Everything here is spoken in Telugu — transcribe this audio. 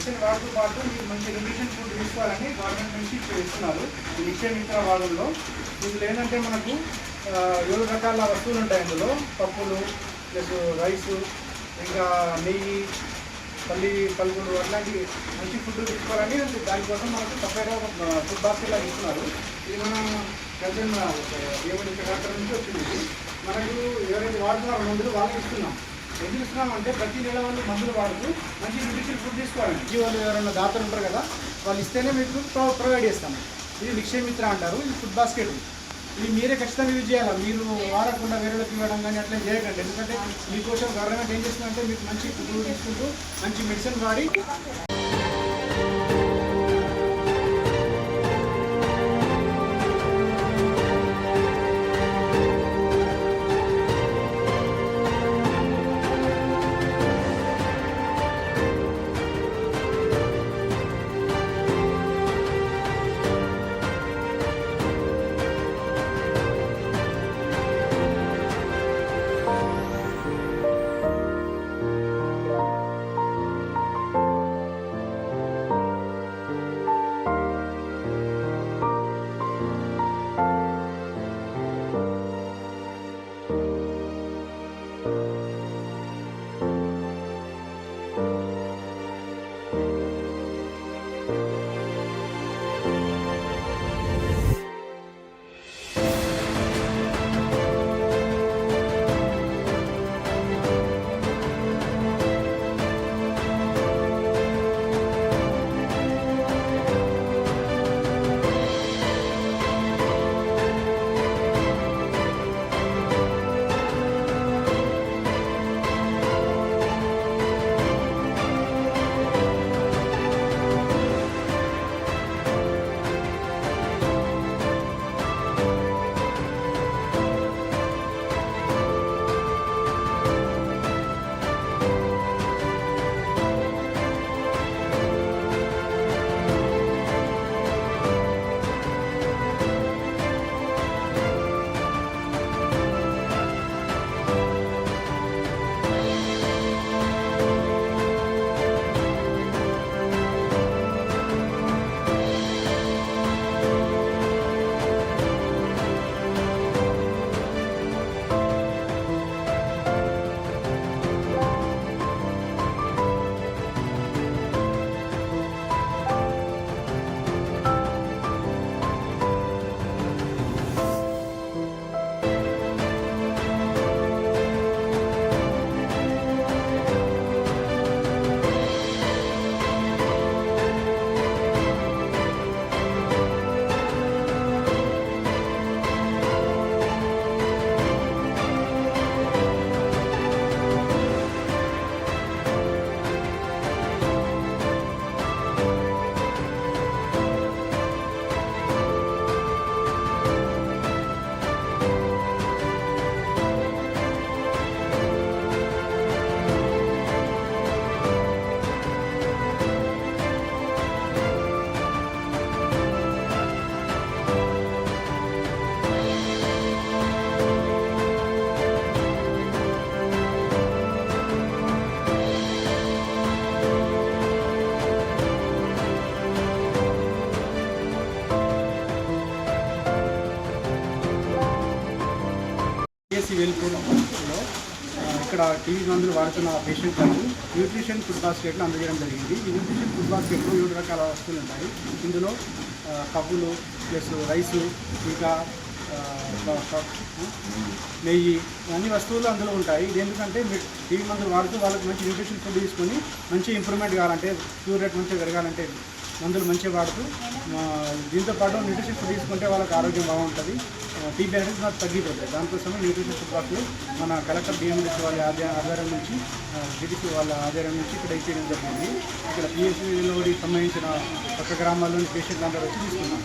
వాటితో పాటు మీరు మంచి న్యూట్రిషన్ ఫుడ్ తీసుకోవాలని గవర్నమెంట్ నుంచి ఇస్తున్నారు ఈ నిశ్చయ మిత్ర భాగంలో ఇందులో ఏంటంటే మనకు ఏడు రకాల వస్తువులు ఉంటాయి అందులో. పప్పులు ప్లస్ రైసు ఇంకా నెయ్యి పల్లి పలుకులు అట్లాంటి మంచి ఫుడ్ తీసుకోవాలని దానికోసం మనకు సపరేట్గా ఒక ఫుడ్ బాస్కెట్ లాగా ఇస్తున్నారు. ఇది మన ప్రజెంట్ ఏమైనా డాక్టర్ నుంచి వచ్చింది మనకు ఎవరైతే వాడుతున్నారో మందులు వాళ్ళకి ఇస్తున్నాం. ఎందుకు ఇస్తున్నాం అంటే ప్రతి నెల వాళ్ళు మందులు వాడుతూ మంచి న్యూట్రిషన్ ఫుడ్ తీసుకోవాలి. జీవాలు ఎవరైనా దాతలు ఉంటారు కదా వాళ్ళు ఇస్తేనే మీకు ప్రొవైడ్ చేస్తాం ఇది నిక్షయమిత్ర అంటారు ఇది ఫుడ్ బాస్కెట్ ఇది మీరే ఖచ్చితంగా యూజ్ చేయాలి? మీరు వాడకుండా వేరేలకు ఇవ్వడం కానీ అట్లా చేయకండి. ఎందుకంటే మీకోసం గవర్నమెంట్ ఏం చేస్తుందంటే మీకు మంచి ఫుడ్ తీసుకుంటూ మంచి మెడిసిన్ వాడి ఏసీ వెల్పూర్లో ఇక్కడ టీవీ మందులు వాడుతున్న పేషెంట్లకు న్యూట్రిషన్ ఫుడ్ బాస్కెట్లు అందజేయడం జరిగింది. ఈ న్యూట్రిషన్ ఫుడ్ బాస్కెట్లో ఏడు రకాల వస్తువులు ఉంటాయి. ఇందులో ఆ, కప్పులు ప్లస్ రైసు ఇంకా నెయ్యి అన్ని వస్తువులు అందులో ఉంటాయి. ఇది ఎందుకంటే మీరు టీవీ మందులు వాడుతూ వాళ్ళకి మంచి న్యూట్రిషన్ ఫుడ్ తీసుకొని మంచి ఇంప్రూవ్మెంట్ కావాలంటే క్యూర్ రేట్ మంచిగా పెరగాలంటే మందులు మంచిగా వాడుతూ దీంతోపాటు దీంతో పాటు న్యూట్రిషన్ ఫుడ్ తీసుకుంటే వాళ్ళకి ఆరోగ్యం బాగుంటుంది. టీ బ్యాలెన్స్ మనకు తగ్గిపోతాయి. దానికోసమే న్యూట్రిషన్ ఫుడ్ మన కలెక్టర్ బిఎంఎస్ వాళ్ళ ఆధ్య- ఆధారం నుంచి జిడిసి వాళ్ళ ఆధారం నుంచి ఇక్కడ ఇచ్చేయడం జరిగింది. ఇక్కడ పిఎస్సీలో సంబంధించిన పక్క గ్రామాల్లోని పేషెంట్లు అందరూ వచ్చి తీసుకున్నాం